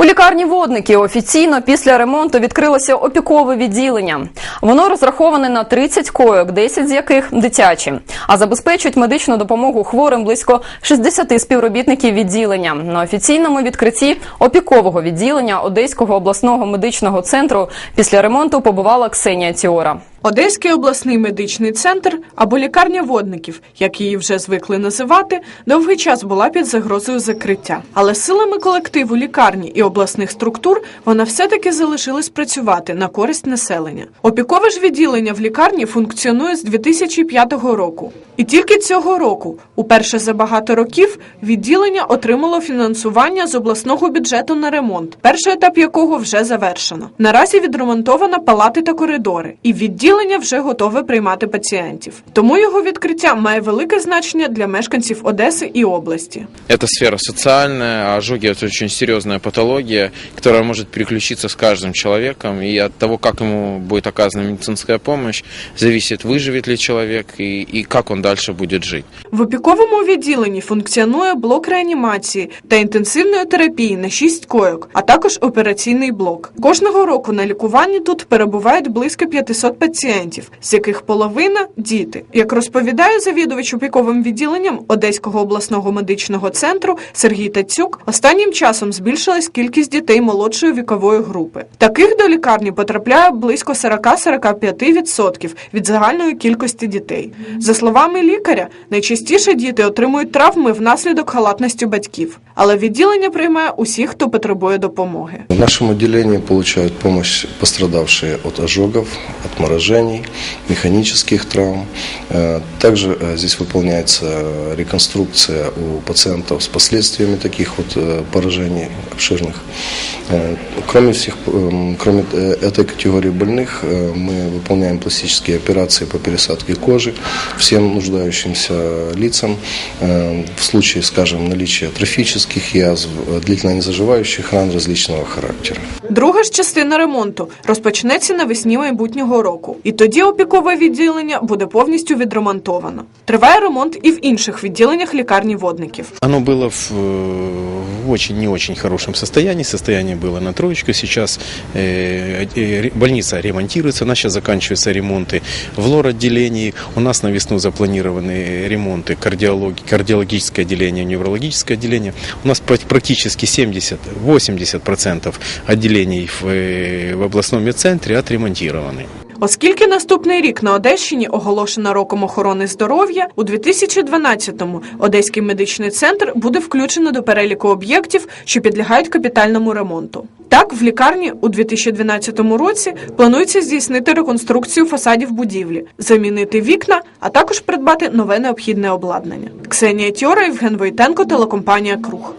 У лікарні водники офіційно після ремонту відкрилося опікове відділення. Воно розраховане на 30 койок, 10 з яких дитячі, а забезпечують медичну допомогу хворим близько 60 співробітників відділення. На офіційному відкритті опікового відділення Одеського обласного медичного центру після ремонту побувала Ксенія Тіора. Одеський обласний медичний центр або лікарня водників, як її вже звикли називати, довгий час була під загрозою закриття. Але силами колективу лікарні і обласних структур вона все-таки залишилась працювати на користь населення. Опікове ж відділення в лікарні функціонує з 2005 року. І тільки цього року, уперше за багато років, відділення отримало фінансування з обласного бюджету на ремонт, перший етап якого вже завершено. Наразі відремонтовано палати та коридори, і відділення вже готове приймати пацієнтів. Тому його відкриття має велике значення для мешканців Одеси і області. Это сфера социальная, а ожоги это очень серьезная патология, которая может переключиться с каждым человеком, и от того, как ему будет оказана медицинская помощь, зависит, выживет ли человек и, и как он дальше будет жить. В опіковому відділенні функціонує блок реанімації та інтенсивної терапії на 6 койок, а також операційний блок. Кожного року на лікуванні тут перебувають близько 500 пацієнтів, з яких половина діти. Як розповідає завідувач опіковим відділенням Одеського обласного медичного центру Сергій Тацюк, останнім часом збільшилась кількість дітей молодшої вікової групи. Таких до лікарні потрапляє близько 40-45% від загальної кількості дітей. За словами лікаря, найчастіше діти отримують травми внаслідок халатності батьків, але відділення приймає усіх, хто потребує допомоги. В нашем отделении получают помощь пострадавшие от ожогов, отморожений, механических травм. Э, Также э, здесь выполняется реконструкция у пациентов с последствиями таких вот э, поражений обширных. Э, Кроме, всех, эм, кроме э, этой категории больных, э, мы выполняем пластические операции по пересадке кожи всем нуждающимся лицам. Э, В случае, скажем, наличия трофических язв, э, длительно незаживающих ран различного характера. Друга ж частина ремонту розпочнеться навесні майбутнього року, і тоді опікове відділення буде повністю відремонтовано. Триває ремонт і в інших відділеннях лікарні водників. Оно было в, э, в очень не очень хорошем состоянии. Состояние было на троечку. Сейчас э, э, ре- больница ремонтируется. У нас сейчас заканчиваются ремонты в лор-отделении. У нас на весну запланированы ремонты кардиологи, кардиологическое отделение, неврологическое отделение. У нас практически 70-80% отделений в, э, в областном медцентре отремонтированы. Оскільки наступний рік на Одещині оголошено роком охорони здоров'я, у 2012-му Одеський медичний центр буде включено до переліку об'єктів, що підлягають капітальному ремонту. Так, в лікарні у 2012 році планується здійснити реконструкцію фасадів будівлі, замінити вікна, а також придбати нове необхідне обладнання. Ксенія Тьора, Євген Войтенко, телекомпанія Круг.